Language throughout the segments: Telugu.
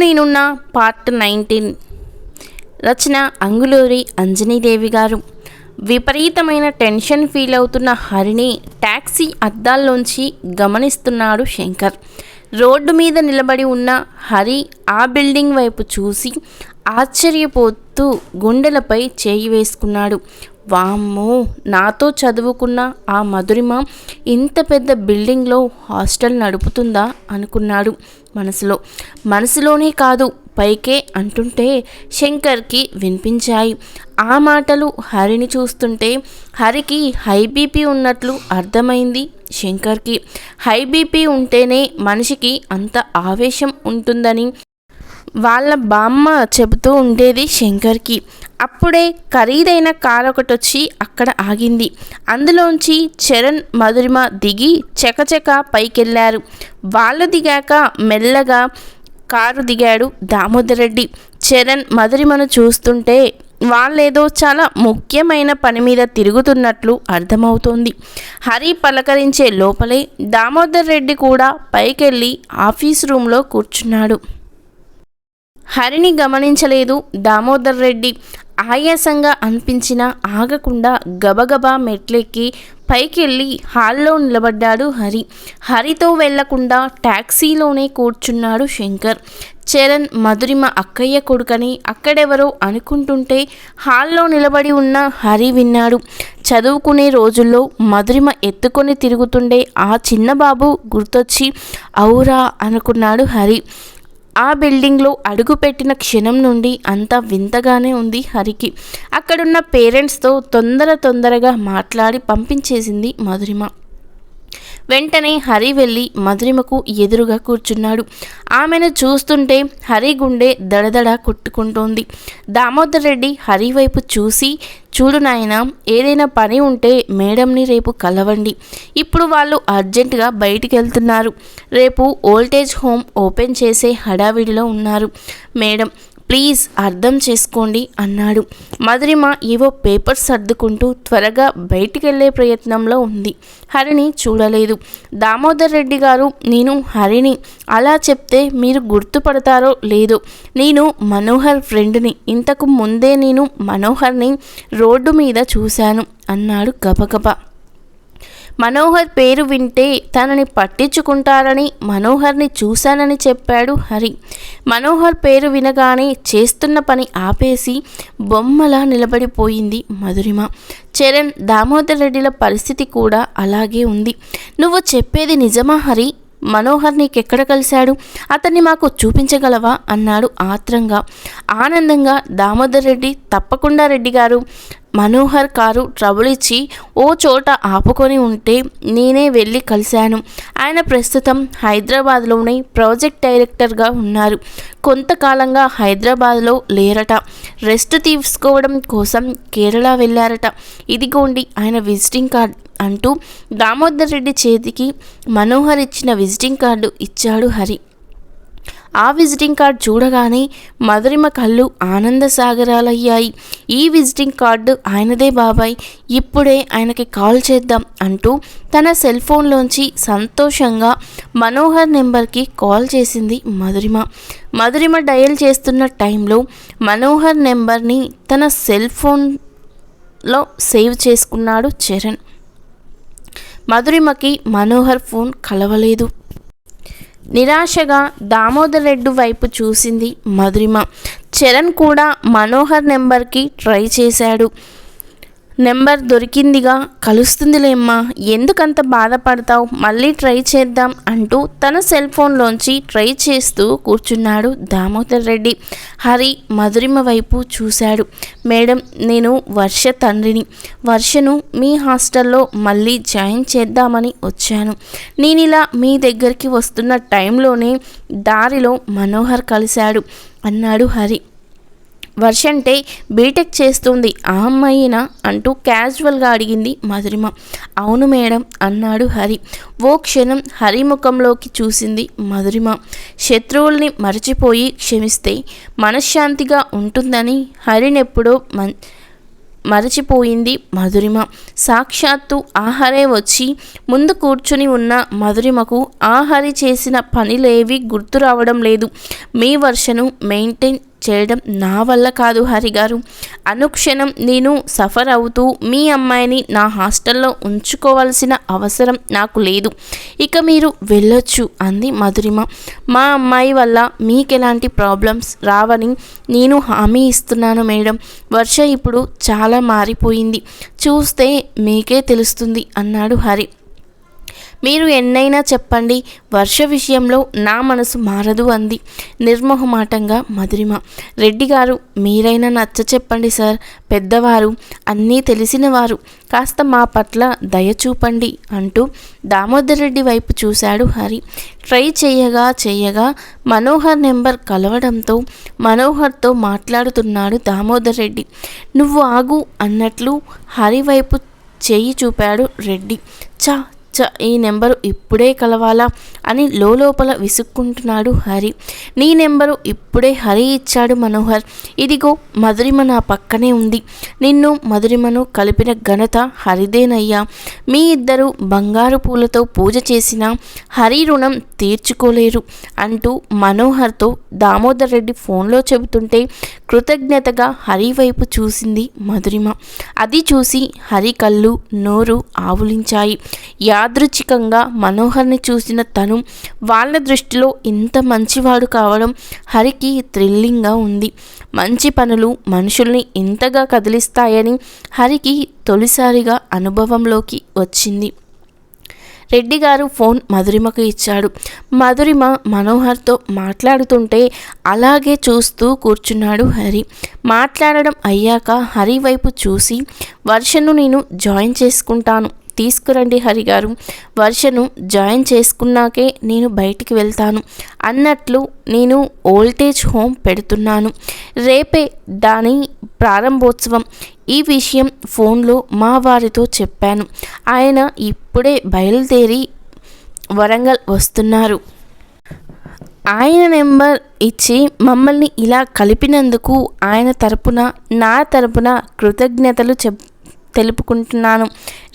నేనున్న పార్ట్ నైన్టీన్ రచన అంగులూరి అంజనీదేవి గారు. విపరీతమైన టెన్షన్ ఫీల్ అవుతున్న హరిని ట్యాక్సీ అద్దాల్లోంచి గమనిస్తున్నాడు శంకర్. రోడ్డు మీద నిలబడి ఉన్న హరి ఆ బిల్డింగ్ వైపు చూసి ఆశ్చర్యపోతూ గుండెలపై చేయి వేసుకున్నాడు. వామ్మో! నాతో చదువుకున్న ఆ మధురిమ ఇంత పెద్ద బిల్డింగ్లో హాస్టల్ నడుపుతుందా అనుకున్నాడు. మనసులో. మనసులోనే కాదు పైకే అంటుంటే శంకర్కి వినిపించాయి. ఆ మాటలు హరిని చూస్తుంటే హరికి హై బీపీ ఉన్నట్లు అర్థమైంది శంకర్కి. హై బీపీ ఉంటేనే మనిషికి అంత ఆవేశం ఉంటుందని వాళ్ళ బామ్మ చెబుతూ ఉండేది శంకర్కి. అప్పుడే ఖరీదైన కారు ఒకటి వచ్చి అక్కడ ఆగింది. అందులోంచి చరణ్ మధురిమ దిగి చకచక పైకెళ్ళారు వాళ్ళు దిగాక మెల్లగా కారు దిగాడు దామోదర్ రెడ్డి. చరణ్ మధురిమను చూస్తుంటే వాళ్ళేదో చాలా ముఖ్యమైన పని మీద తిరుగుతున్నట్లు అర్థమవుతోంది. హరి పలకరించే లోపలే దామోదర్ రెడ్డి కూడా పైకెళ్ళి ఆఫీస్ రూమ్లో కూర్చున్నాడు. హరిని గమనించలేదు. దామోదర్ రెడ్డి ఆయాసంగా అనిపించినా ఆగకుండా గబగబా మెట్లెక్కి పైకెళ్ళి హాల్లో నిలబడ్డాడు హరి. హరితో వెళ్ళకుండా ట్యాక్సీలోనే కూర్చున్నాడు శంకర్. చరణ్ మధురిమ అక్కయ్య కొడుకని అక్కడెవరో అనుకుంటుంటే హాల్లో నిలబడి ఉన్న హరి విన్నాడు. చదువుకునే రోజుల్లో మధురిమ ఎత్తుకొని తిరుగుతుండే ఆ చిన్న బాబు గుర్తొచ్చి అవురా అనుకున్నాడు హరి. ఆ బిల్డింగ్లో అడుగుపెట్టిన క్షణం నుండి అంతా వింతగానే ఉంది హరికి. అక్కడున్న పేరెంట్స్తో తొందర తొందరగా మాట్లాడి పంపించేసింది మధురిమ. వెంటనే హరి వెళ్ళి మధురిమకు ఎదురుగా కూర్చున్నాడు. ఆమెను చూస్తుంటే హరి గుండె దడదడ కొట్టుకుంటోంది. దామోదర్ రెడ్డి హరి వైపు చూసి చూడు నాయన ఏదైనా పని ఉంటే మేడంని రేపు కలవండి. ఇప్పుడు వాళ్ళు అర్జెంటుగా బయటికి వెళ్తున్నారు రేపు ఓల్టేజ్ హోమ్ ఓపెన్ చేసే హడావిడిలో ఉన్నారు మేడం. ప్లీజ్ అర్థం చేసుకోండి అన్నాడు. మధురిమ ఏవో పేపర్స్ సర్దుకుంటూ త్వరగా బయటికి వెళ్ళే ప్రయత్నంలో ఉంది. హరిని చూడలేదు. దామోదర్ రెడ్డి గారు నేను హరిని అలా చెప్తే మీరు గుర్తుపడతారో లేదో? నేను మనోహర్ ఫ్రెండ్ని. ఇంతకు ముందే నేను మనోహర్ని రోడ్డు మీద చూశాను అన్నాడు గబగబా. మనోహర్ పేరు వింటే తనని పట్టించుకుంటారని మనోహర్ని చూశానని చెప్పాడు హరి. మనోహర్ పేరు వినగానే చేస్తున్న పని ఆపేసి బొమ్మలా నిలబడిపోయింది మధురిమ. చరణ్ దామోదర్ రెడ్డిల పరిస్థితి కూడా అలాగే ఉంది. నువ్వు చెప్పేది నిజమా హరి? మనోహర్ నీకెక్కడ కలిశాడు? అతన్ని మాకు చూపించగలవా? అన్నాడు ఆత్రంగా. ఆనందంగా దామోదర్ రెడ్డి తప్పకుండా రెడ్డి గారు. మనోహర్ కారు ట్రబుల్ ఇచ్చి ఓ చోట ఆపుకొని ఉంటే నేనే వెళ్ళి కలిశాను. ఆయన ప్రస్తుతం హైదరాబాద్లోనే ప్రాజెక్ట్ డైరెక్టర్గా ఉన్నారు. కొంతకాలంగా హైదరాబాద్లో లేరట. రెస్ట్ తీసుకోవడం కోసం కేరళ వెళ్ళారట. ఇదిగోండి ఆయన విజిటింగ్ కార్డ్. అంటూ దామోదర్ రెడ్డి చేతికి మనోహర్ ఇచ్చిన విజిటింగ్ కార్డు ఇచ్చాడు హరి. ఆ విజిటింగ్ కార్డ్ చూడగానే మధురిమ కళ్ళు ఆనంద సాగరాలయ్యాయి. ఈ విజిటింగ్ కార్డు ఆయనదే బాబాయ్. ఇప్పుడే ఆయనకి కాల్ చేద్దాం అంటూ తన సెల్ ఫోన్లోంచి సంతోషంగా మనోహర్ నెంబర్కి కాల్ చేసింది మధురిమ. మధురిమ డయల్ చేస్తున్న టైంలో మనోహర్ నెంబర్ని తన సెల్ ఫోన్లో సేవ్ చేసుకున్నాడు చరణ్. మధురిమకి మనోహర్ ఫోన్ కలవలేదు. నిరాశగా దామోదర్ రెడ్డి వైపు చూసింది మధురిమ. చరణ్ కూడా మనోహర్ నెంబర్కి ట్రై చేశాడు. నెంబర్ దొరికిందిగా కలుస్తుందిలేమ్మా. ఎందుకంత బాధపడతావు? మళ్ళీ ట్రై చేద్దాం అంటూ తన సెల్ ఫోన్లోంచి ట్రై చేస్తూ కూర్చున్నాడు దామోదర్ రెడ్డి. హరి మధురిమ వైపు చూశాడు. మేడం నేను వర్ష తండ్రిని. వర్షను మీ హాస్టల్లో మళ్ళీ జాయిన్ చేద్దామని వచ్చాను. నేను ఇలా మీ దగ్గరికి వస్తున్న టైంలోనే దారిలో మనోహర్ కలిశాడు అన్నాడు హరి. వర్ష అంటే బీటెక్ చేస్తుంది. ఆ అమ్మాయినా అంటూ క్యాజువల్గా అడిగింది మధురిమ. అవును మేడం అన్నాడు హరి. ఓ క్షణం హరి ముఖంలోకి చూసింది మధురిమ. శత్రువుల్ని మరచిపోయి క్షమిస్తే మనశ్శాంతిగా ఉంటుందని హరినెప్పుడో మన్ మరచిపోయింది మధురిమ. సాక్షాత్తు ఆహరే వచ్చి ముందు కూర్చుని ఉన్న మధురిమకు ఆహరి చేసిన పనిలేవి గుర్తు రావడం లేదు. మీ వర్షను మెయింటైన్ చేయడం నా వల్ల కాదు హరి గారు. అనుక్షణం నేను సఫర్ అవుతూ మీ అమ్మాయిని నా హాస్టల్లో ఉంచుకోవాల్సిన అవసరం నాకు లేదు. ఇక మీరు వెళ్ళొచ్చు అంది మధురిమ. మా అమ్మాయి వల్ల మీకు ఎలాంటి ప్రాబ్లమ్స్ రావని నేను హామీ ఇస్తున్నాను మేడం. వర్ష ఇప్పుడు చాలా మారిపోయింది. చూస్తే మీకే తెలుస్తుంది అన్నాడు హరి. మీరు ఎన్నైనా చెప్పండి. వర్ష విషయంలో నా మనసు మారదు అంది. నిర్మోహమాటంగా మధురిమ. రెడ్డి గారు మీరైనా నచ్చ చెప్పండి సార్. పెద్దవారు అన్నీ తెలిసినవారు కాస్త మా పట్ల దయ చూపండి అంటూ దామోదర్ రెడ్డి వైపు చూశాడు హరి. ట్రై చేయగా చేయగా మనోహర్ నెంబర్ కలవడంతో మనోహర్తో మాట్లాడుతున్నాడు దామోదర్ రెడ్డి. నువ్వు ఆగు అన్నట్లు హరి వైపు చేయి చూపాడు రెడ్డి. చా చ ఈ నెంబరు ఇప్పుడే కలవాలా? అని లోపల విసుక్కుంటున్నాడు హరి. నీ నెంబరు ఇప్పుడే హరి ఇచ్చాడు మనోహర్. ఇదిగో మధురిమ నా పక్కనే ఉంది. నిన్ను మధురిమను కలిపిన ఘనత హరిదేనయ్యా. మీ ఇద్దరు బంగారు పూలతో పూజ చేసిన హరి రుణం తీర్చుకోలేరు అంటూ మనోహర్తో దామోదర్ రెడ్డి ఫోన్లో చెబుతుంటే కృతజ్ఞతగా హరి వైపు చూసింది మధురిమ. అది చూసి హరి కళ్ళు నోరు ఆవులించాయి. యా యాదృచ్ఛికంగా మనోహర్ని చూసిన తను వాళ్ళ దృష్టిలో ఇంత మంచివాడు కావడం హరికి థ్రిల్లింగ్గా ఉంది. మంచి పనులు మనుషుల్ని ఇంతగా కదిలిస్తాయని హరికి తొలిసారిగా అనుభవంలోకి వచ్చింది. రెడ్డి గారు ఫోన్ మధురిమకు ఇచ్చాడు. మధురిమ మనోహర్తో మాట్లాడుతుంటే అలాగే చూస్తూ కూర్చున్నాడు హరి. మాట్లాడడం అయ్యాక హరి వైపు చూసి వర్షను నేను జాయిన్ చేసుకుంటాను. తీసుకురండి హరి గారు వర్షను జాయిన్ చేసుకున్నాకే నేను బయటికి వెళ్తాను. అన్నట్లు నేను ఓల్టేజ్ హోమ్ పెడుతున్నాను. రేపే దాని ప్రారంభోత్సవం. ఈ విషయం ఫోన్లో మా వారితో చెప్పాను. ఆయన ఇప్పుడే బయలుదేరి వరంగల్ వస్తున్నారు. ఆయన నెంబర్ ఇచ్చి మమ్మల్ని ఇలా కలిపినందుకు ఆయన తరపున నా తరపున కృతజ్ఞతలు చెప్ తెలుపుకుంటున్నాను.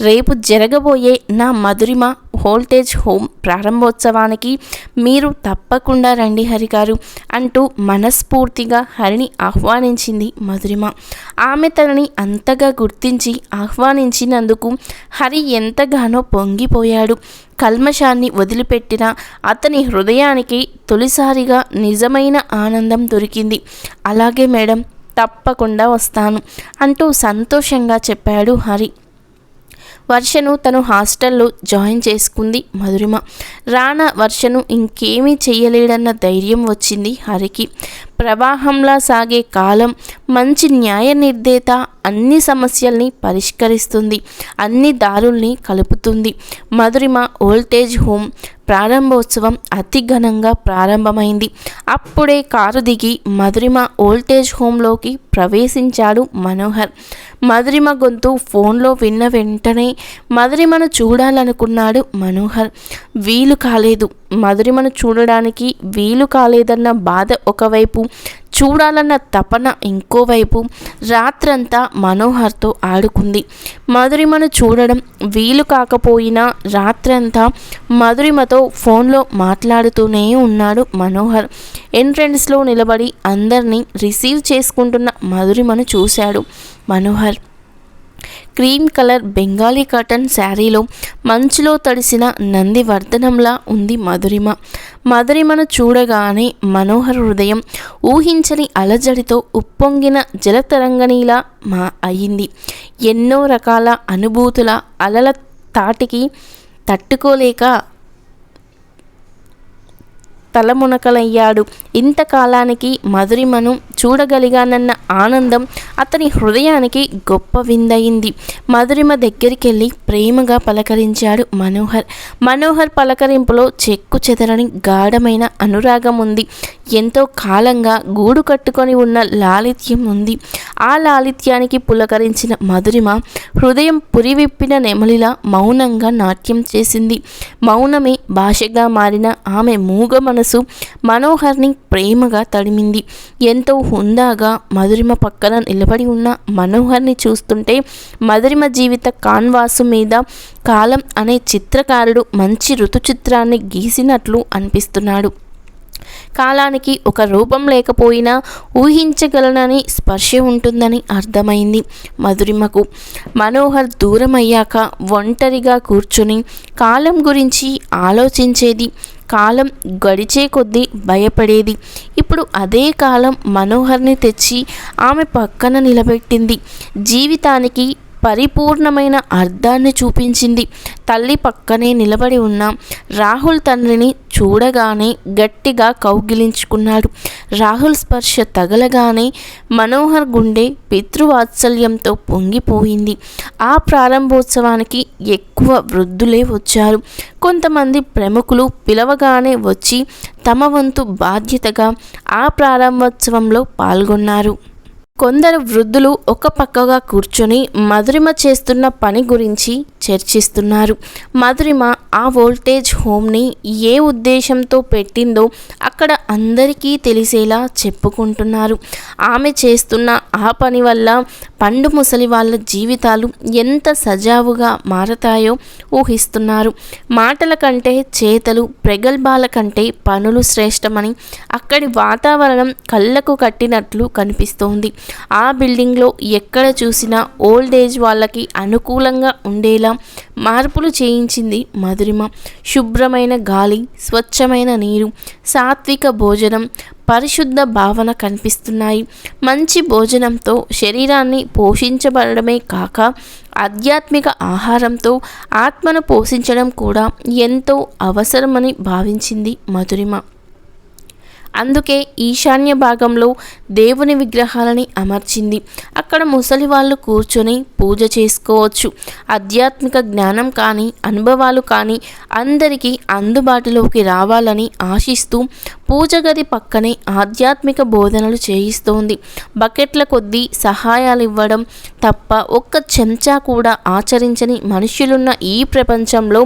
రేపు జరగబోయే నా మధురిమ హోల్టేజ్ హోమ్ ప్రారంభోత్సవానికి మీరు తప్పకుండా రండి హరి గారు అంటూ మనస్ఫూర్తిగా హరిని ఆహ్వానించింది మధురిమ. ఆమె తనని అంతగా గుర్తించి ఆహ్వానించినందుకు హరి ఎంతగానో పొంగిపోయాడు. కల్మషాన్ని వదిలిపెట్టిన అతని హృదయానికి తొలిసారిగా నిజమైన ఆనందం దొరికింది. అలాగే మేడం తప్పకుండా వస్తాను అంటూ సంతోషంగా చెప్పాడు హరి. వర్షను తను హాస్టల్లో జాయిన్ చేసుకుంది మధురిమ. రానా వర్షను ఇంకేమీ చేయలేడన్న ధైర్యం వచ్చింది హరికి. ప్రవాహంలా సాగే కాలం మంచి న్యాయ నిర్దేత అన్ని సమస్యల్ని పరిష్కరిస్తుంది అన్ని దారుల్ని కలుపుతుంది. మధురిమ ఓల్టేజ్ హోమ్ ప్రారంభోత్సవం అతి ఘనంగా ప్రారంభమైంది. అప్పుడే కారు దిగి మధురిమ ఓల్టేజ్ హోంలోకి ప్రవేశించాడు మనోహర్. మధురిమ గొంతు ఫోన్లో విన్న వెంటనే మధురిమను చూడాలనుకున్నాడు మనోహర్. వీలు కాలేదు. మధురిమను చూడడానికి వీలు కాలేదన్న బాధ ఒకవైపు చూడాలన్న తపన ఇంకోవైపు రాత్రంతా మనోహర్తో ఆడుకుంది. మధురిమను చూడడం వీలు కాకపోయినా రాత్రంతా మధురిమతో ఫోన్లో మాట్లాడుతూనే ఉన్నాడు మనోహర్. ఎంట్రెన్స్లో నిలబడి అందరినీ రిసీవ్ చేసుకుంటున్న మధురిమను చూశాడు Manohar. Cream colour Bengali cotton శారీలో మంచులో తడిసిన నంది వర్ధనంలా ఉంది మధురిమ. మధురిమను చూడగానే మనోహర హృదయం ఊహించని అలజడితో ఉప్పొంగిన జలతరంగణిలా మా అయింది. ఎన్నో రకాల అనుభూతుల అలల తాటికి తట్టుకోలేక తలమునకలయ్యాడు ఇంతకాలానికి మధురిమను చూడగలిగానన్న ఆనందం అతని హృదయానికి గొప్ప విందయింది. మధురిమ దగ్గరికెళ్ళి ప్రేమగా పలకరించాడు మనోహర్. మనోహర్ పలకరింపులో చెక్కు చెదరని గాఢమైన అనురాగం ఉంది ఎంతో కాలంగా గూడు కట్టుకొని ఉన్న లాలిత్యం ఉంది. ఆ లాలిత్యానికి పులకరించిన మధురిమ హృదయం పురివిప్పిన నెమలిలా మౌనంగా నాట్యం చేసింది. మౌనమే భాషగా మారిన ఆమె మూగ మనసు మనోహర్ని ప్రేమగా తడిమింది. ఎంతో హుందాగా మధురిమ పక్కన నిలబడి ఉన్న మనోహర్ని చూస్తుంటే మధురిమ జీవిత కాన్వాసు మీద కాలం అనే చిత్రకారుడు మంచి ఋతు చిత్రాన్ని గీసినట్లు అనిపిస్తున్నాడు. కాలానికి ఒక రూపం లేకపోయినా ఊహించగలనని స్పర్శ ఉంటుందని అర్థమైంది. మధురిమకు మనోహర్ దూరం అయ్యాక ఒంటరిగా కూర్చుని కాలం గురించి ఆలోచించేది. కాలం గడిచే కొద్దీ భయపడేది. ఇప్పుడు అదే కాలం మనోహర్ని తెచ్చి ఆమె పక్కన నిలబెట్టింది. జీవితానికి పరిపూర్ణమైన అర్థాన్ని చూపించింది. తల్లి పక్కనే నిలబడి ఉన్న రాహుల్ తండ్రిని చూడగానే గట్టిగా కౌగిలించుకున్నాడు. రాహుల్ స్పర్శ తగలగానే మనోహర్ గుండె పితృవాత్సల్యంతో పొంగిపోయింది. ఆ ప్రారంభోత్సవానికి ఎక్కువ వృద్ధులే వచ్చారు. కొంతమంది ప్రముఖులు పిలవగానే వచ్చి తమ వంతు బాధ్యతగా ఆ ప్రారంభోత్సవంలో పాల్గొన్నారు. కొందరు వృద్ధులు ఒక పక్కగా కూర్చొని మధురిమ చేస్తున్న పని గురించి చర్చిస్తున్నారు. మధురిమ ఆ వోల్టేజ్ హోమ్ని ఏ ఉద్దేశంతో పెట్టిందో అక్కడ అందరికీ తెలిసేలా చెప్పుకుంటున్నారు. ఆమె చేస్తున్న ఆ పని వల్ల పండు ముసలి వాళ్ళ జీవితాలు ఎంత సజావుగా మారతాయో ఊహిస్తున్నారు. మాటల కంటే చేతలు ప్రగల్భాల కంటే పనులు శ్రేష్టమని అక్కడి వాతావరణం కళ్ళకు కట్టినట్లు కనిపిస్తోంది. ఆ బిల్డింగ్లో ఎక్కడ చూసినా ఓల్డ్ ఏజ్ వాళ్ళకి అనుకూలంగా ఉండేలా మార్పులు చేయించింది మధురిమ. శుభ్రమైన గాలి స్వచ్ఛమైన నీరు సాత్విక భోజనం పరిశుద్ధ భావన కనిపిస్తున్నాయి. మంచి భోజనంతో శరీరాన్ని పోషించబడమే కాక ఆధ్యాత్మిక ఆహారంతో ఆత్మను పోషించడం కూడా ఎంతో అవసరమని భావించింది మధురిమ. అందుకే ఈశాన్య భాగంలో దేవుని విగ్రహాలని అమర్చింది. అక్కడ ముసలి వాళ్ళు కూర్చొని పూజ చేసుకోవచ్చు. ఆధ్యాత్మిక జ్ఞానం కానీ అనుభవాలు కానీ అందరికీ అందుబాటులోకి రావాలని ఆశిస్తూ పూజ గది పక్కనే ఆధ్యాత్మిక బోధనలు చేయిస్తోంది. బకెట్ల కొద్దీ సహాయాలు ఇవ్వడం తప్ప ఒక్క చెంచా కూడా ఆచరించని మనుషులున్న ఈ ప్రపంచంలో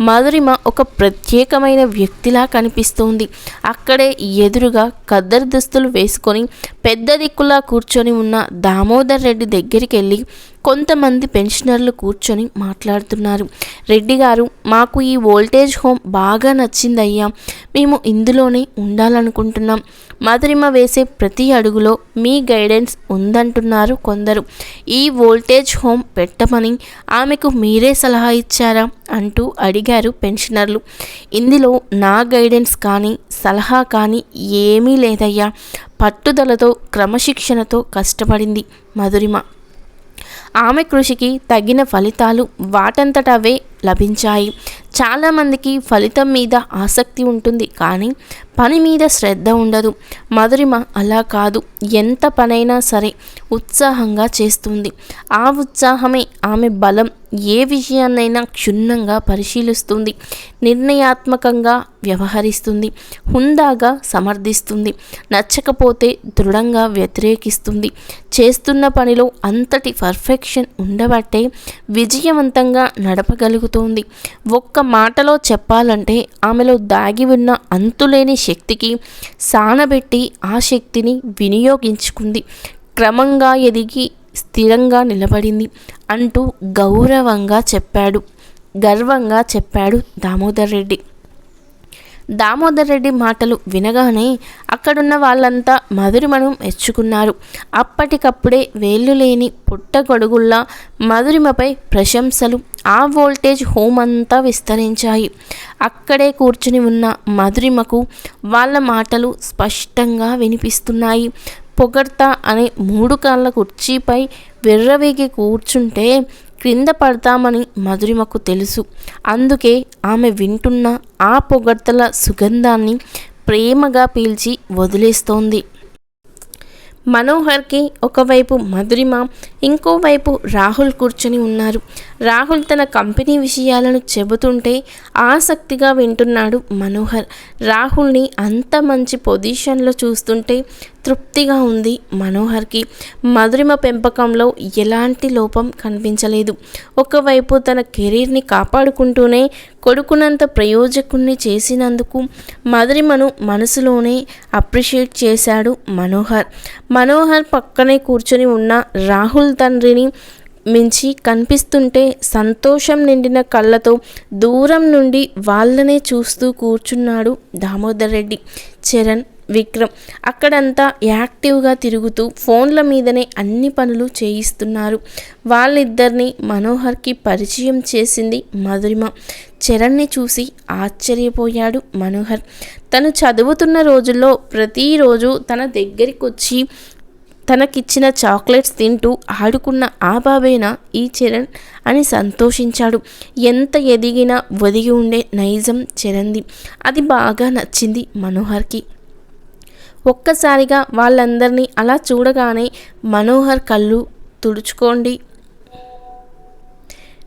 మధురిమ ఒక ప్రత్యేకమైన వ్యక్తిలా కనిపిస్తోంది. అక్కడే ఎదురుగా కద్దరి దుస్తులు వేసుకొని పెద్ద దిక్కులా కూర్చొని ఉన్న దామోదర్ రెడ్డి దగ్గరికి వెళ్ళి కొంతమంది పెన్షనర్లు కూర్చొని మాట్లాడుతున్నారు. రెడ్డి గారు మాకు ఈ వోల్టేజ్ హోమ్ బాగా నచ్చిందయ్యా. మేము ఇందులోనే ఉండాలనుకుంటున్నాం. మధురిమ వేసే ప్రతి అడుగులో మీ గైడెన్స్ ఉందంటున్నారు కొందరు. ఈ వోల్టేజ్ హోమ్ పెట్టమని ఆమెకు మీరే సలహా ఇచ్చారా? అంటూ అడిగారు పెన్షనర్లు. ఇందులో నా గైడెన్స్ కానీ సలహా కానీ ఏమీ లేదయ్యా. పట్టుదలతో క్రమశిక్షణతో కష్టపడింది మధురిమ. ఆమె కృషికి తగిన ఫలితాలు వాటంతటవే లభించాయి. చాలామందికి ఫలితం మీద ఆసక్తి ఉంటుంది కానీ పని మీద శ్రద్ధ ఉండదు. మధురిమ అలా కాదు. ఎంత పనైనా సరే ఉత్సాహంగా చేస్తుంది. ఆ ఉత్సాహమే ఆమె బలం. ఏ విషయాన్నైనా క్షుణ్ణంగా పరిశీలిస్తుంది. నిర్ణయాత్మకంగా వ్యవహరిస్తుంది. హుందాగా సమర్థిస్తుంది. నచ్చకపోతే దృఢంగా వ్యతిరేకిస్తుంది. చేస్తున్న పనిలో అంతటి పర్ఫెక్షన్ ఉండబట్టే విజయవంతంగా నడపగలుగుతుంది. ఒక్క మాటలో చెప్పాలంటే ఆమెలో దాగి ఉన్న అంతులేని శక్తికి సానబెట్టి ఆ శక్తిని వినియోగించుకుంది. క్రమంగా ఎదిగి స్థిరంగా నిలబడింది అంటూ గౌరవంగా చెప్పాడు. గర్వంగా చెప్పాడు దామోదర్ రెడ్డి. దామోదర్ రెడ్డి మాటలు వినగానే అక్కడున్న వాళ్ళంతా మధురిమను మెచ్చుకున్నారు. అప్పటికప్పుడే వేళ్ళు లేని పుట్టగొడుగుల్లా మధురిమపై ప్రశంసలు ఆ వోల్టేజ్ హోమ్ అంతా విస్తరించాయి. అక్కడే కూర్చుని ఉన్న మధురిమకు వాళ్ళ మాటలు స్పష్టంగా వినిపిస్తున్నాయి. పొగడ్త అనే మూడు కాళ్ళ కుర్చీపై విర్రవేగి కూర్చుంటే క్రింద పడతామని మధురిమకు తెలుసు. అందుకే ఆమె వింటున్న ఆ పొగడ్తల సుగంధాన్ని ప్రేమగా పీల్చి వదిలేస్తోంది. మనోహర్కి ఒకవైపు మధురిమ ఇంకోవైపు రాహుల్ కూర్చొని ఉన్నారు. రాహుల్ తన కంపెనీ విషయాలను చెబుతుంటే ఆసక్తిగా వింటున్నాడు మనోహర్. రాహుల్ని అంత మంచి పొజిషన్లో చూస్తుంటే తృప్తిగా ఉంది మనోహర్కి. మధురిమ పెంపకంలో ఎలాంటి లోపం కనిపించలేదు. ఒకవైపు తన కెరీర్ని కాపాడుకుంటూనే కొడుకునంత ప్రయోజకుణ్ణి చేసినందుకు మధురిమను మనసులోనే అప్రిషియేట్ చేశాడు మనోహర్. మనోహర్ పక్కనే కూర్చొని ఉన్న రాహుల్ తండ్రిని మించి కనిపిస్తుంటే సంతోషం నిండిన కళ్ళతో దూరం నుండి వాళ్ళనే చూస్తూ కూర్చున్నాడు దామోదర్ రెడ్డి. చరణ్ విక్రమ్ అక్కడంతా యాక్టివ్గా తిరుగుతూ ఫోన్ల మీదనే అన్ని పనులు చేయిస్తున్నారు. వాళ్ళిద్దరిని మనోహర్కి పరిచయం చేసింది మధురిమ. చరణ్ని చూసి ఆశ్చర్యపోయాడు మనోహర్. తను చదువుతున్న రోజుల్లో ప్రతిరోజు తన దగ్గరికి వచ్చి తనకిచ్చిన చాక్లెట్స్ తింటూ ఆడుకున్న ఆ బాబేనా ఈ చరణ్ అని సంతోషించాడు. ఎంత ఎదిగినా ఒదిగి ఉండే నైజం చరణ్ది. అది బాగా నచ్చింది మనోహర్కి. ఒక్కసారిగా వాళ్ళందరినీ అలా చూడగానే మనోహర్ కళ్ళు తుడుచుకోండి.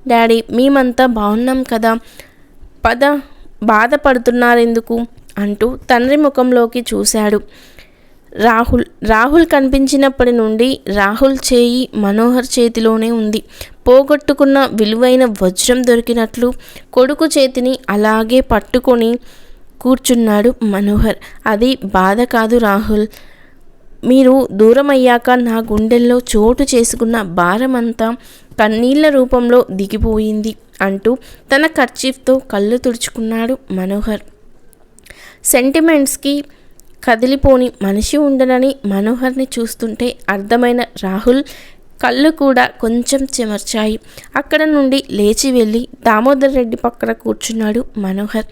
డాడీ మేమంతా బాగున్నాం కదా. పద బాధపడుతున్నారెందుకు? అంటూ తండ్రి ముఖంలోకి చూశాడు. రాహుల్ రాహుల్ కనిపించినప్పటి నుండి రాహుల్ చేయి మనోహర్ చేతిలోనే ఉంది. పోగొట్టుకున్న విలువైన వజ్రం దొరికినట్లు కొడుకు చేతిని అలాగే పట్టుకొని కూర్చున్నాడు మనోహర్. అది బాధ కాదు రాహుల్. మీరు దూరం అయ్యాక నా గుండెల్లో చోటు చేసుకున్న భారమంతా కన్నీళ్ళ రూపంలో దిగిపోయింది అంటూ తన ఖర్చీఫ్తో కళ్ళు తుడుచుకున్నాడు మనోహర్. సెంటిమెంట్స్కి కదిలిపోని మనిషి ఉండనని మనోహర్ని చూస్తుంటే అర్థమైన రాహుల్ కళ్ళు కూడా కొంచెం చెమర్చాయి. అక్కడ నుండి లేచి వెళ్ళి దామోదర్ రెడ్డి పక్కన కూర్చున్నాడు మనోహర్.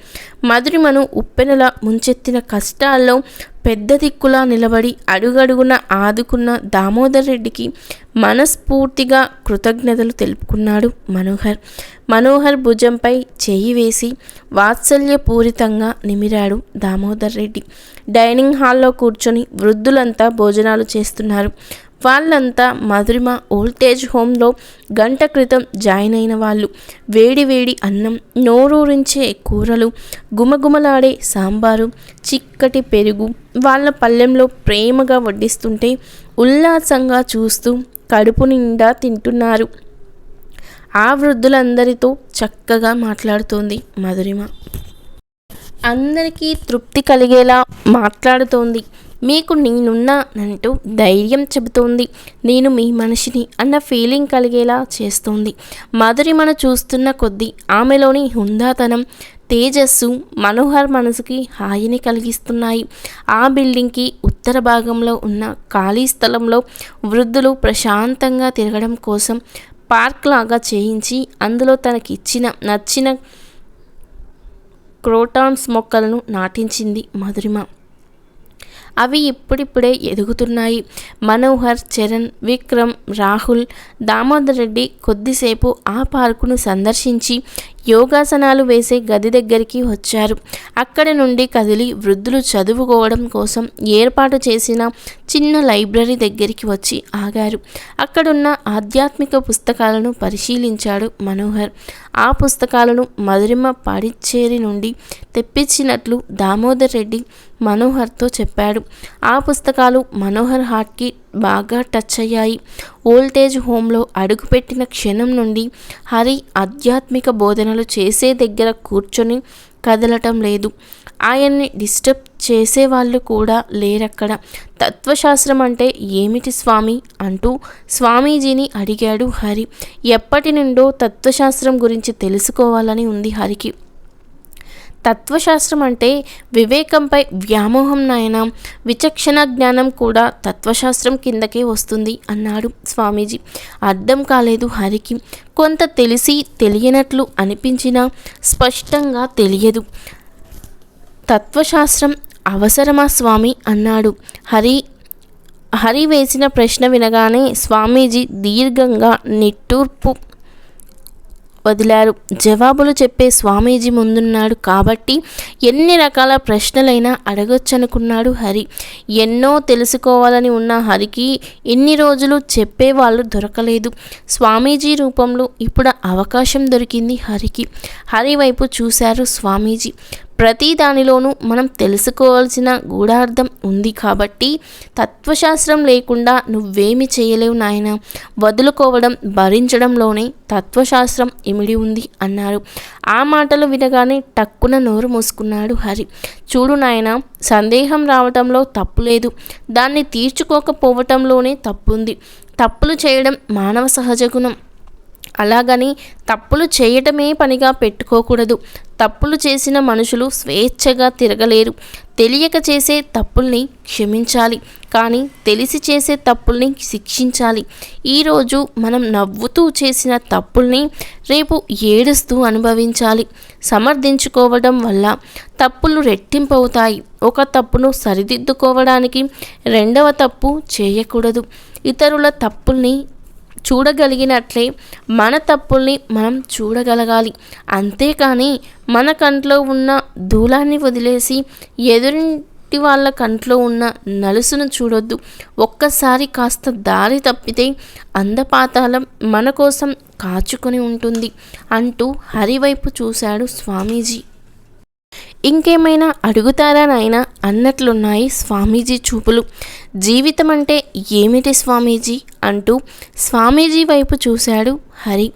మధురిమను ఉప్పెనలా ముంచెత్తిన కష్టాల్లో పెద్ద దిక్కులా నిలబడి అడుగడుగున ఆదుకున్న దామోదర్ రెడ్డికి మనస్ఫూర్తిగా కృతజ్ఞతలు తెలుపుకున్నాడు మనోహర్. మనోహర్ భుజంపై చేయి వేసి వాత్సల్యపూరితంగా నిమిరాడు దామోదర్ రెడ్డి. డైనింగ్ హాల్లో కూర్చొని వృద్ధులంతా భోజనాలు చేస్తున్నారు. వాళ్ళంతా మధురిమ ఓల్టేజ్ హోమ్లో గంట క్రితం జాయిన్ అయిన వాళ్ళు. వేడి వేడి అన్నం నోరూరించే కూరలు గుమగుమలాడే సాంబారు చిక్కటి పెరుగు వాళ్ళ పల్లెంలో ప్రేమగా వడ్డిస్తుంటే ఉల్లాసంగా చూస్తూ కడుపు నిండా తింటున్నారు. ఆ వృద్ధులందరితో చక్కగా మాట్లాడుతోంది మధురిమ. అందరికీ తృప్తి కలిగేలా మాట్లాడుతోంది. మీకు నేనున్నానంటూ ధైర్యం చెబుతోంది. నేను మీ మనిషిని అన్న ఫీలింగ్ కలిగేలా చేస్తోంది. మధురిమను చూస్తున్న కొద్దీ ఆమెలోని హుందాతనం తేజస్సు మనోహర్ మనసుకి హాయిని కలిగిస్తున్నాయి. ఆ బిల్డింగ్కి ఉత్తర భాగంలో ఉన్న ఖాళీ స్థలంలో వృద్ధులు ప్రశాంతంగా తిరగడం కోసం పార్క్ లాగా చేయించి అందులో తనకిచ్చిన నచ్చిన క్రోటాన్స్ మొక్కలను నాటించింది మధురిమ. అవి ఇప్పుడిప్పుడే ఎదుగుతున్నాయి. మనోహర్ చరణ్ విక్రమ్ రాహుల్ దామోదర్ రెడ్డి కొద్దిసేపు ఆ పార్కును సందర్శించి యోగాసనాలు వేసే గది దగ్గరికి వచ్చారు. అక్కడ నుండి కదిలి వృద్ధులు చదువుకోవడం కోసం ఏర్పాటు చేసిన చిన్న లైబ్రరీ దగ్గరికి వచ్చి ఆగారు. అక్కడున్న ఆధ్యాత్మిక పుస్తకాలను పరిశీలించాడు మనోహర్. ఆ పుస్తకాలను మధురిమ పాడిచ్చేరి నుండి తెప్పించినట్లు దామోదర్ రెడ్డి మనోహర్తో చెప్పాడు. ఆ పుస్తకాలు మనోహర్ హార్ట్కి బాగా టచ్ అయ్యాయి. ఓల్టేజ్ హోమ్లో అడుగుపెట్టిన క్షణం నుండి హరి ఆధ్యాత్మిక బోధనలు చేసే దగ్గర కూర్చొని కదలటం లేదు. ఆయన్ని డిస్టర్బ్ చేసేవాళ్ళు కూడా లేరక్కడ. తత్వశాస్త్రం అంటే ఏమిటి స్వామి? అంటూ స్వామీజీని అడిగాడు హరి. ఎప్పటి నుండో తత్వశాస్త్రం గురించి తెలుసుకోవాలని ఉంది హరికి. తత్వశాస్త్రం అంటే వివేకంపై వ్యామోహం నాయన విచక్షణ జ్ఞానం కూడా తత్వశాస్త్రం కిందకే వస్తుంది అన్నాడు స్వామీజీ. అర్థం కాలేదు హరికి. కొంత తెలిసి తెలియనట్లు అనిపించినా స్పష్టంగా తెలియదు. తత్వశాస్త్రం అవసరమా స్వామి? అన్నాడు. హరి హరి వేసిన ప్రశ్న వినగానే స్వామీజీ దీర్ఘంగా నిట్టూర్పు వదిలారు. జవాబులు చెప్పే స్వామీజీ ముందున్నాడు కాబట్టి ఎన్ని రకాల ప్రశ్నలైనా అడగొచ్చనుకున్నాడు హరి. ఎన్నో తెలుసుకోవాలని ఉన్న హరికి ఇన్ని రోజులు చెప్పేవాళ్ళు దొరకలేదు. స్వామీజీ రూపంలో ఇప్పుడు అవకాశం దొరికింది హరికి. హరి వైపు చూశారు స్వామీజీ. ప్రతి దానిలోనూ మనం తెలుసుకోవాల్సిన గూఢార్థం ఉంది కాబట్టి తత్వశాస్త్రం లేకుండా నువ్వేమి చేయలేవు నాయన. వదులుకోవడం భరించడంలోనే తత్వశాస్త్రం ఇమిడి ఉంది అన్నారు. ఆ మాటలు వినగానే టక్కున నోరు మూసుకున్నాడు హరి. చూడు నాయన సందేహం రావటంలో తప్పు లేదు. దాన్ని తీర్చుకోకపోవటంలోనే తప్పుంది. తప్పులు చేయడం మానవ సహజ గుణం. అలాగని తప్పులు చేయటమే పనిగా పెట్టుకోకూడదు. తప్పులు చేసిన మనుషులు స్వేచ్ఛగా తిరగలేరు. తెలియక చేసే తప్పుల్ని క్షమించాలి. కానీ తెలిసి చేసే తప్పుల్ని శిక్షించాలి. ఈరోజు మనం నవ్వుతూ చేసిన తప్పుల్ని రేపు ఏడుస్తూ అనుభవించాలి. సమర్థించుకోవడం వల్ల తప్పులు రెట్టింపవుతాయి. ఒక తప్పును సరిదిద్దుకోవడానికి రెండవ తప్పు చేయకూడదు. ఇతరుల తప్పుల్ని చూడగలిగినట్లే మన తప్పుల్ని మనం చూడగలగాలి. అంతేకాని మన కంట్లో ఉన్న దూలాన్ని వదిలేసి ఎదురింటి వాళ్ళ కంట్లో ఉన్న నలుసును చూడొద్దు. ఒక్కసారి కాస్త దారి తప్పితే అందపాతాలం మన కోసం కాచుకొని ఉంటుంది అంటూ హరివైపు చూశాడు స్వామీజీ. ఇంకేమైనా అడుగుతారా నాయన? అన్నట్లున్నాయి స్వామీజీ చూపులు. జీవితం అంటే ఏమిటి స్వామీజీ? అంటూ స్వామీజీ వైపు చూశాడు హరి.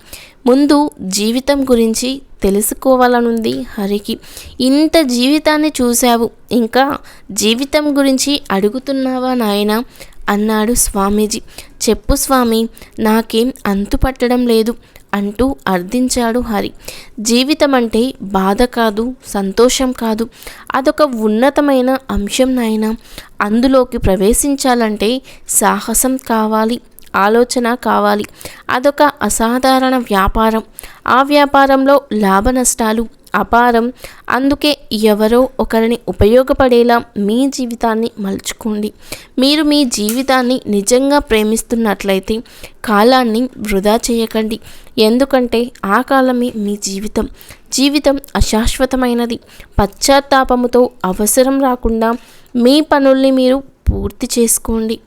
ముందు జీవితం గురించి తెలుసుకోవాలనుంది హరికి. ఇంత జీవితాన్ని చూశావు ఇంకా జీవితం గురించి అడుగుతున్నావా నాయన? అన్నాడు స్వామీజీ. చెప్పు స్వామి నాకేం అంతు పట్టడం లేదు అంటూ అర్థించాడు హరి. జీవితం అంటే బాధ కాదు సంతోషం కాదు అదొక ఉన్నతమైన అంశం నాయన. అందులోకి ప్రవేశించాలంటే సాహసం కావాలి. ఆలోచన కావాలి. అదొక అసాధారణ వ్యాపారం. ఆ వ్యాపారంలో లాభ నష్టాలు అపారం. అందుకే ఎవరో ఒకరిని ఉపయోగపడేలా మీ జీవితాన్ని మలుచుకోండి. మీరు మీ జీవితాన్ని నిజంగా ప్రేమిస్తున్నట్లయితే కాలాన్ని వృధా చేయకండి. ఎందుకంటే ఆ కాలమే మీ జీవితం. జీవితం అశాశ్వతమైనది. పశ్చాత్తాపముతో అవసరం రాకుండా మీ పనుల్ని మీరు పూర్తి చేసుకోండి.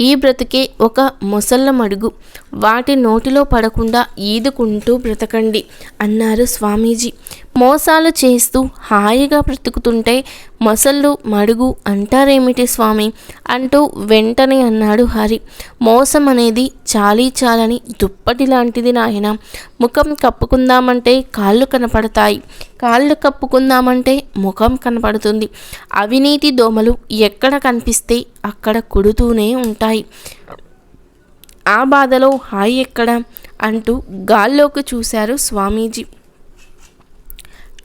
ఈ బ్రతికే ఒక మొసళ్ళ మడుగు. వాటి నోటిలో పడకుండా ఈదుకుంటూ బ్రతకండి అన్నారు స్వామీజీ. మోసాలు చేస్తూ హాయిగా బ్రతుకుతుంటే మొసళ్ళు మడుగు అంటారేమిటి స్వామి? అంటూ వెంటనే అన్నాడు హరి. మోసం అనేది చాలీ చాలని దుప్పటి లాంటిది నాయన. ముఖం కప్పుకుందామంటే కాళ్ళు కనపడతాయి. కాళ్ళు కప్పుకుందామంటే ముఖం కనపడుతుంది. అవినీతి దోమలు ఎక్కడ కనిపిస్తే అక్కడ కుడుతూనే ఉంటాయి. ఆ బాధలో హాయి ఎక్కడ? అంటూ గాల్లోకి చూశారు స్వామీజీ.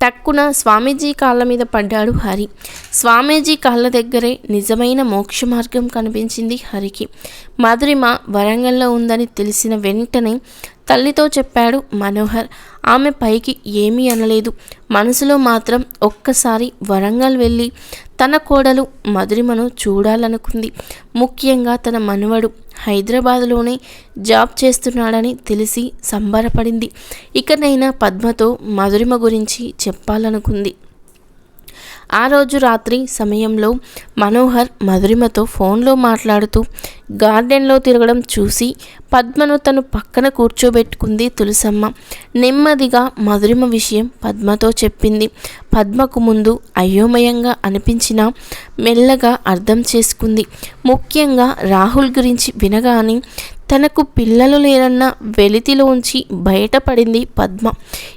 టక్కున స్వామీజీ కాళ్ళ మీద పడ్డాడు హరి. స్వామీజీ కాళ్ళ దగ్గరే నిజమైన మోక్ష మార్గం కనిపించింది హరికి. మధురిమ వరంగల్లో ఉందని తెలిసిన వెంటనే తల్లితో చెప్పాడు మనోహర్. ఆమె పైకి ఏమీ అనలేదు. మనసులో మాత్రం ఒక్కసారి వరంగల్ వెళ్ళి తన కోడలు మధురిమను చూడాలనుకుంది. ముఖ్యంగా తన మనవడు హైదరాబాద్లోనే జాబ్ చేస్తున్నాడని తెలిసి సంబరపడింది. ఇకనైనా పద్మతో మధురిమ గురించి చెప్పాలనుకుంది. ఆ రోజు రాత్రి సమయంలో మనోహర్ మధురిమతో ఫోన్లో మాట్లాడుతూ గార్డెన్లో తిరగడం చూసి పద్మను తను పక్కన కూర్చోబెట్టుకుంది తులసమ్మ. నెమ్మదిగా మధురిమ విషయం పద్మతో చెప్పింది. పద్మకు ముందు అయోమయంగా అనిపించినా మెల్లగా అర్థం చేసుకుంది. ముఖ్యంగా రాహుల్ గురించి వినగానే తనకు పిల్లలు లేరన్న వెలితిలోంచి బయటపడింది పద్మ.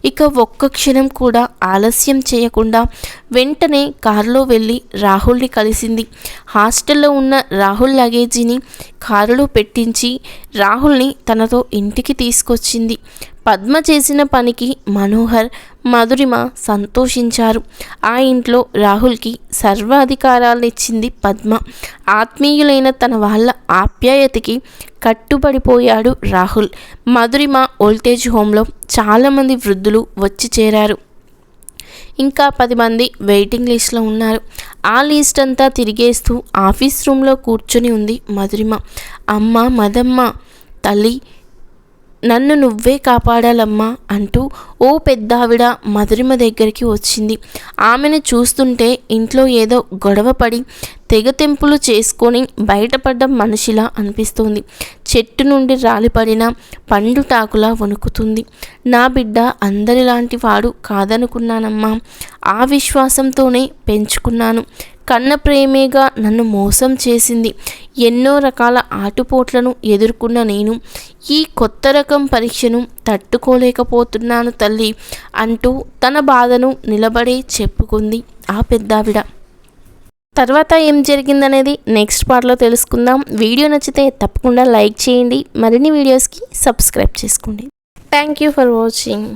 ఇక ఒక్క క్షణం కూడా ఆలస్యం చేయకుండా వెంటనే కారులో వెళ్ళి రాహుల్ని కలిసింది. హాస్టల్లో ఉన్న రాహుల్ లగేజీని కారులో పెట్టించి రాహుల్ని తనతో ఇంటికి తీసుకొచ్చింది. పద్మ చేసిన పనికి మనోహర్ మధురిమ సంతోషించారు. ఆ ఇంట్లో రాహుల్కి సర్వాధికారాలనిచ్చింది పద్మ. ఆత్మీయులైన తన వాళ్ళ ఆప్యాయతకి కట్టుబడిపోయాడు రాహుల్. మధురిమ ఓల్టేజ్ హోంలో చాలామంది వృద్ధులు వచ్చి చేరారు. ఇంకా పది మంది వెయిటింగ్ లిస్ట్లో ఉన్నారు. ఆ లిస్ట్ అంతా తిరిగేస్తూ ఆఫీస్ రూమ్లో కూర్చొని ఉంది మధురిమ. అమ్మ మదమ్మ తల్లి నన్ను నువ్వే కాపాడాలమ్మా అంటూ ఓ పెద్దావిడ మధురిమ దగ్గరికి వచ్చింది. ఆమెను చూస్తుంటే ఇంట్లో ఏదో గొడవ పడి తెగతెంపులు చేసుకొని బయటపడ్డ మనిషిలా అనిపిస్తుంది. చెట్టు నుండి రాలిపడిన పండుటాకులా వణుకుతుంది. నా బిడ్డ అందరిలాంటి వాడు కాదనుకున్నానమ్మా. ఆ విశ్వాసంతోనే పెంచుకున్నాను. కన్న ప్రేమేగా నన్ను మోసం చేసింది. ఎన్నో రకాల ఆటుపోట్లను ఎదుర్కొన్న నేను ఈ కొత్త రకం పరీక్షను తట్టుకోలేకపోతున్నాను తల్లి అంటూ తన బాధను నిలబడే చెప్పుకుంది ఆ పెద్దావిడ. తర్వాత ఏం జరిగిందనేది నెక్స్ట్ పార్ట్లో తెలుసుకుందాం. వీడియో నచ్చితే తప్పకుండా లైక్ చేయండి. మరిన్ని వీడియోస్కి సబ్స్క్రైబ్ చేసుకోండి. Thank you for watching